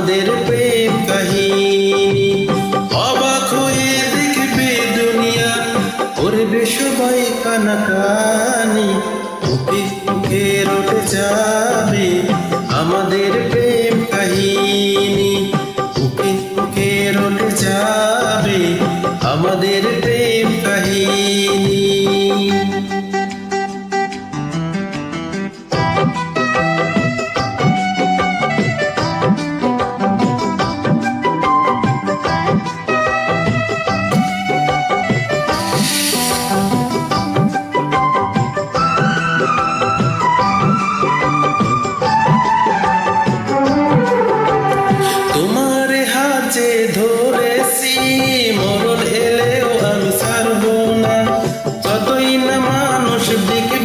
আমাদের প্রেম কাহিনী। অবাক হয়ে দেখবে দুনিয়া, করবে সবাই কানাকানি। যাবে আমাদের প্রেম কাহিনী। মুখে রটে যাবে আমাদের প্রেম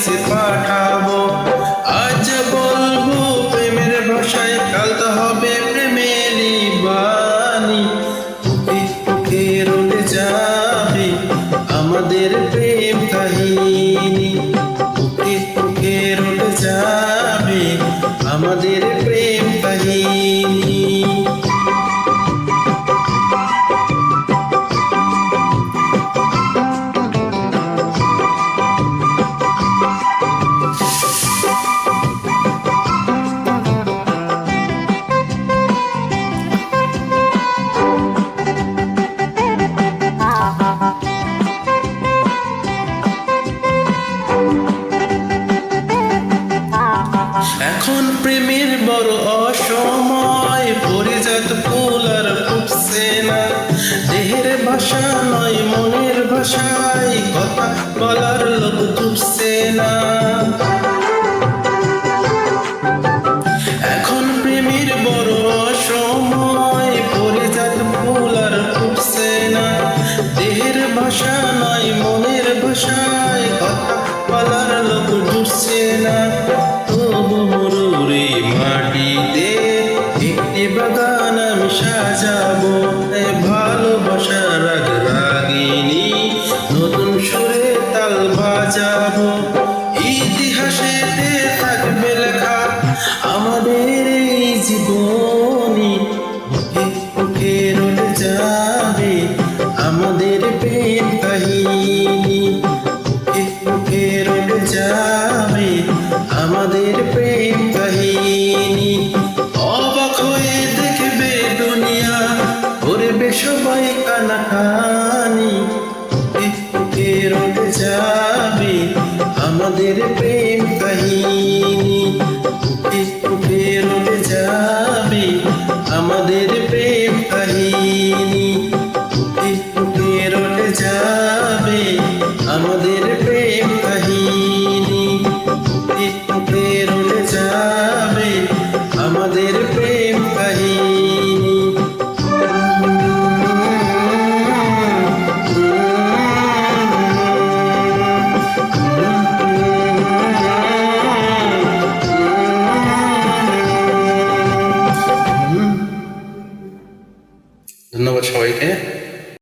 place it এখন প্রেমের বড় অসময় পরিজাত ফুল আর ফুটছে না। দেহের ভাষা নয়, মনের ভাষায় কথা বলার লোক জুটছে না। মুখে মুখে রটে যাবে? আমাদের প্রেম কাহিনী মুখে রটে যাবে? আমাদের প্রেম কাহিনী মুখে রটে যাবে? আমাদের eh?